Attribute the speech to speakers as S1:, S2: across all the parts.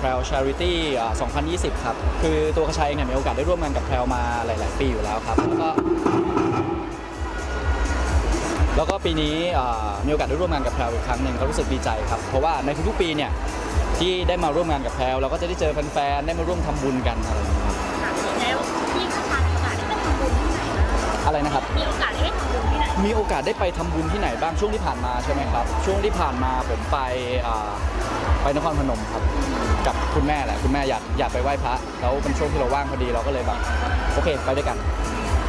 S1: แพรวชาริตี้2020 ครับ คือตัวกระชายเองเนี่ยมีโอกาสได้ร่วมงานกับแพรวมาหลาย ๆ ปีอยู่แล้วครับ แล้วก็ แล้วก็ปีนี้อ่ามีโอกาสได้ร่วมงานกับแพรวอีกครั้งหนึ่งก็รู้สึกดีใจครับ เพราะว่าในทุก ๆ ปีเนี่ยที่ได้มาร่วมงานกับแพรวเราก็จะได้เจอแฟน ๆ ได้มาร่วมทำบุญกันอะไรอย่างเงี้ยครับ
S2: ค่ะแล้วพี่คาชามีโอกาสได้ไปทำบุญที่ไหนบ้าง
S1: อะไรนะครับ
S2: มีโอกาสได้ไปทำบุญที่ไหน
S1: มีโอกาสได้ไปทำบุญที่ไหนบ้างช่วงที่ผ่านมาใช่ไหมครับ ช่วงที่ผ่านมาผมไปอ่าไปนครพนมครับ กับคุณแม่แหละคุณแม่อยากอยากไปไหว้พระแล้วเป็นช่วงที่เราว่างพอดีเราก็เลยแบบโอเคไปด้วยกัน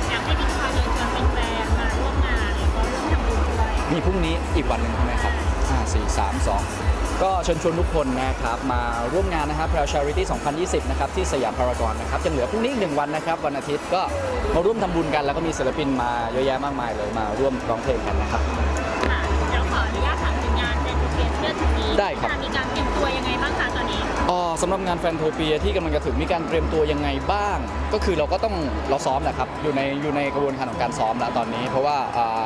S2: อยากให้พี่คาเชิญชวนเป็นแฟนมาร่วมงานแล้วก็ร่วมทำบุญด้วย
S1: มีพรุ่งนี้อีกวันหนึ่งใช่ไหมครับห้าสี่สามสองก็เชิญชวนทุกคนนะครับ มาร่วมงานนะครับ p r o u d Charity 2020 นะครับ ที่สยามพารากอนนะครับยังเหลือพรุ่งนี้อีกหนึ่งวันนะครับ วันอาทิตย์ก็มาร่วมทำบุญกันแล้วก็มีศิลปินมาเยอะแยะมากมายเลยมาร่วมร้องเพลงกันนะครับ
S2: ค่ะเดี๋ยวขออนุญาตถามถึงงานเจนเทียนเชื่อถึงนี้
S1: ได้ครับ
S2: มีการ
S1: สำหรับงานแฟนโทเปียที่กำลังจะถึงมีการเตรียมตัวยังไงบ้าง ก็คือเราก็ต้องเราซ้อมแหละครับอยู่ในอยู่ในกระบวนการของการซ้อมแล้วตอนนี้ เพราะว่าอ่า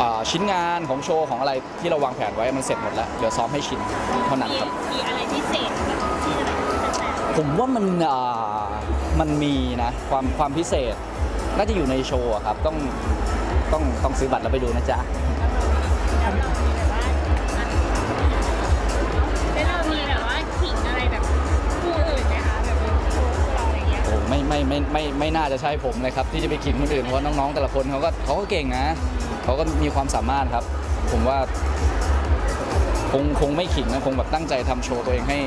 S1: อ่าชิ้นงานของโชว์ของอะไรที่เราวางแผนไว้มันเสร็จหมดแล้วเหลือซ้อมให้ชินเท่านั้น
S2: มี
S1: ครับ
S2: มีอะไรพิเศษแบบที่จะแบบแฟน
S1: ผมว่ามันอ่ามันมีนะความความพิเศษ น่าจะอยู่ในโชว์อะครับ ต้องต้องต้องซื้อบัตรแล้วไปดูนะจ๊ะ
S2: ๆแล้วเรา ไม่ไม่
S1: ไม่ไม่ไม่น่าจะใช่ผมเลยครับที่จะไปขิงคนอื่นเพราะว่าน้องๆแต่ละคนเขาก็เขาก็เก่งนะเขาก็มีความสามารถครับ ผมว่าคงคงไม่ขิงนะคงแบบตั้งใจทำโชว์ตัวเองให้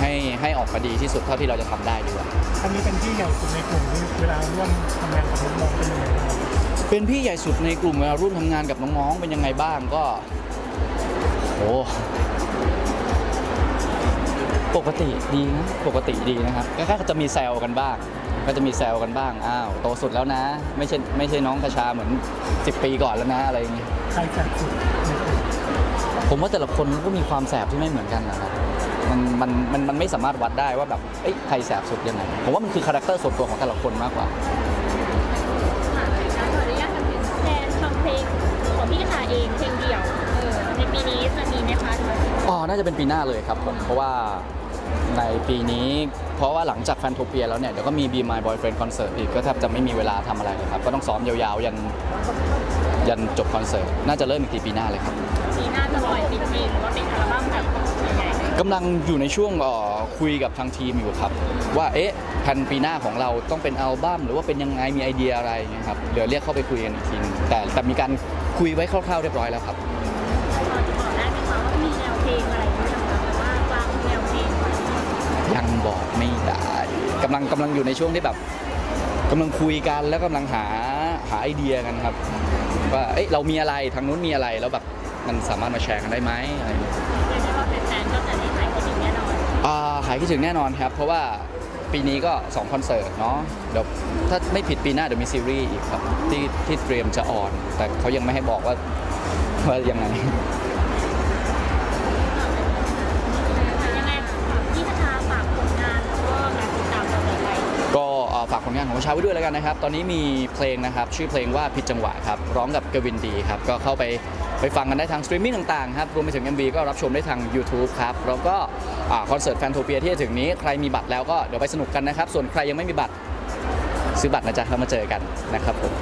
S1: ให้ให้ออกมาดีที่สุดเท่าที่เราจะทำได้ดีกว่า
S3: อันนี้เป็นที่ใหญ่สุดในกลุ่มที่เวลาร่วมทำงานกับน้องๆเป็นยังไงบ้างครับ
S1: เป็นพี่ใหญ่สุดในกลุ่มเวลาร่วมทำงานกับน้องๆเป็นยังไงบ้างก็โอ้ ปกติดีนะปกติดีนะครับก็แค่จะมีแซวกันบ้าง ก็จะมีแซวกันบ้างอ้าวโตสุดแล้วนะ ไม่ใช่ไม่ใช่น้องกระชาเหมือน 10 ปีก่อนแล้วนะอะไรอย่างเงี้ย
S3: ใครแสบสุดในกลุ่ม
S1: ผมว่าแต่ละคนก็มีความแสบที่ไม่เหมือนกันนะครับมันมันมันมันไม่สามารถวัดได้ว่าแบบเอ้ยใครแสบสุดยังไงผมว่ามันคือคาแรคเตอร์ส่วนตัวของแต่ละคนมากกว่า
S2: ค่ะแล้วขออนุญาตทำถึงแทนทำเพลงของพี่กระชาเองเพลงเดี่ยวเออในปีนี้จะมีไหมคะหรือว่า
S1: อ๋อ น่าจะเป็นปีหน้าเลยครับผม เพราะว่า ในปีนี้เพราะว่าหลังจากแฟนโทเปียแล้วเนี่ย เดี๋ยวก็มี Be My Boyfriend Concert อีกก็แทบจะไม่มีเวลาทำอะไรเลยครับ ก็ต้องซ้อมยาวๆ ยันยันจบคอนเสิร์ต น่าจะเริ่มอีกทีปีหน้าเลยครับ
S2: ปีหน้าจะปล่อยเป็นเพลงหรือว่าเป็นอัลบั้มแบบยังไง
S1: กำลังอยู่ในช่วงเอ่อคุยกับทางทีมอยู่ครับ ว่าเอ๊ะแผนปีหน้าของเราต้องเป็นอัลบั้มหรือว่าเป็นยังไงมีไอเดียอะไรอย่างเงี้ยครับเดี๋ยวเรียกเข้าไปคุยกันอีกทีนึงแต่แต่มีการคุยไว้คร่าวๆเรียบร้อยแล้วครับ
S2: พอจะบอกได้ไหมคะว่ามีแนวเพลงอะไร
S1: ยังบอกไม่ได้กำลังกำลังอยู่ในช่วงที่แบบกำลังคุยกันแล้วกำลังหาหาไอเดียกันครับว่าเอ้ยเรามีอะไรทางนู้นมีอะไรแล้วแบบมันสามารถมาแชร์กันได้ไหมอะไรอย่างเงี้ย
S2: เรียกได้ว่าแฟนๆก็จะได้หายคิดถึงแน่นอน
S1: อ่าหายคิดถึงแน่นอนครับ เพราะว่าปีนี้ก็2คอนเสิร์ตเนาะเดี๋ยวถ้าไม่ผิดปีหน้าเดี๋ยวมีซีรีส์อีกครับที่ที่เตรียมจะออน แต่เขายังไม่ให้บอกว่าว่ายังไง
S2: ยังไง ชากผลงาไว้
S1: ด้วยแล้วกันนะครับ ตอนนี้มีเพลงนะครับ ชื่อเพลงว่าผิดจังหวะครับ ร้องกับกวินดีครับ ก็เข้าไปไปฟังกันได้ทางสตรีมมิ่งต่างๆครับ รวมไปถึง MV ก็รับชมได้ทาง YouTube ครับ แล้วก็คอนเสิร์ตแฟนโทเปียที่จะถึงนี้ ใครมีบัตรแล้วก็เดี๋ยวไปสนุกกันนะครับ ส่วนใครยังไม่มีบัตรซื้อบัตรนะจ๊ะแล้วมาเจอกันนะครับผม